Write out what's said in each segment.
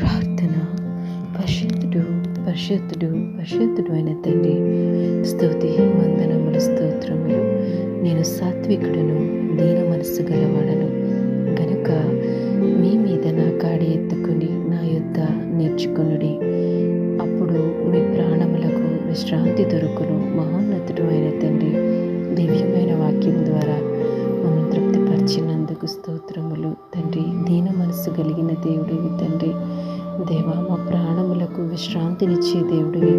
ప్రార్థన. పరిశుద్ధుడు పరిశుద్ధుడు పరిశుద్ధుడు అయిన తండ్రి స్తుతి వందనములు స్తోత్రములు. నేను సాత్వికుడను దీన మనస్సు గలవాడను. కనుక మీ మీద నా కాడి ఎత్తుకుని నా యొద్ద నేర్చుకొనుడి. అప్పుడు మీ ప్రాణములకు విశ్రాంతి దొరుకును మహోన్నతుడు అయిన తండ్రి. దివ్యమైన వాక్యం ద్వారా మమ్మల్ని తృప్తిపరిచినందుకు స్తోత్రములు. తండ్రి దీన మనస్సు కలిగిన దేవుడివి తండ్రి దేవా మా ప్రాణములకు విశ్రాంతినిచ్చే దేవుడివి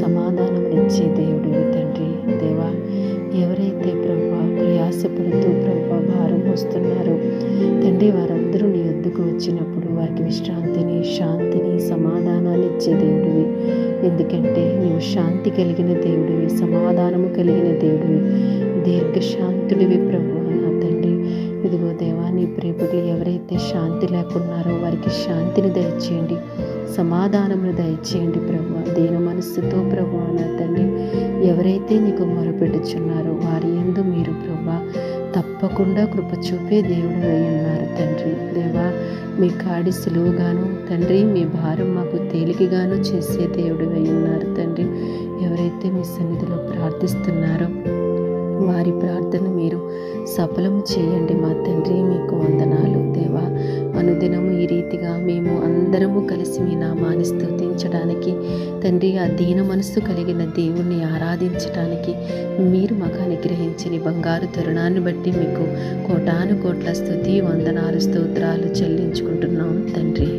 సమాధానమునిచ్చే దేవుడివి తండ్రి. దేవా ఎవరైతే ప్రభా ప్రయాసపడుతూ ప్రభా భారం వస్తున్నారో తండ్రి వారందరూ నీ వద్దకు వచ్చినప్పుడు వారికి విశ్రాంతిని శాంతిని సమాధానాన్ని ఇచ్చే దేవుడివి. ఎందుకంటే నీవు శాంతి కలిగిన దేవుడివి సమాధానము కలిగిన దేవుడివి. దీర్ఘశాంతుడివి ప్రభు. దేవా నీ ప్రేమలు ఎవరైతే శాంతి లేకున్నారో వారికి శాంతిని దయచేయండి సమాధానమును దయచేయండి ప్రభు. దీన మనస్సుతో ప్రభు నా తండ్రి ఎవరైతే నీకు మొరపెట్టుచున్నారో వారి ఎందు మీరు ప్రభా తప్పకుండా కృప చూపే దేవుడు ఉన్నారు తండ్రి. దేవా మీ కాడి సులువుగాను తండ్రి మీ భారం మాకు తేలికగాను చేసే దేవుడు ఉన్నారు తండ్రి. ఎవరైతే మీ సన్నిధిలో ప్రార్థిస్తున్నారో వారి ప్రార్థన మీరు సఫలము చేయండి మా తండ్రి మీకు వందనాలు దేవా. అనుదినము ఈ రీతిగా మేము అందరము కలిసి మీ నామాన్ని స్థుతించడానికి తండ్రి ఆ దీన మనస్సు కలిగిన దేవుణ్ణి ఆరాధించడానికి మీరు మాకు అనుగ్రహించిన బంగారు తరుణాన్ని బట్టి మీకు కోటాను కోట్ల స్థుతి వందనాలు స్తోత్రాలు చెల్లించుకుంటున్నాం తండ్రి.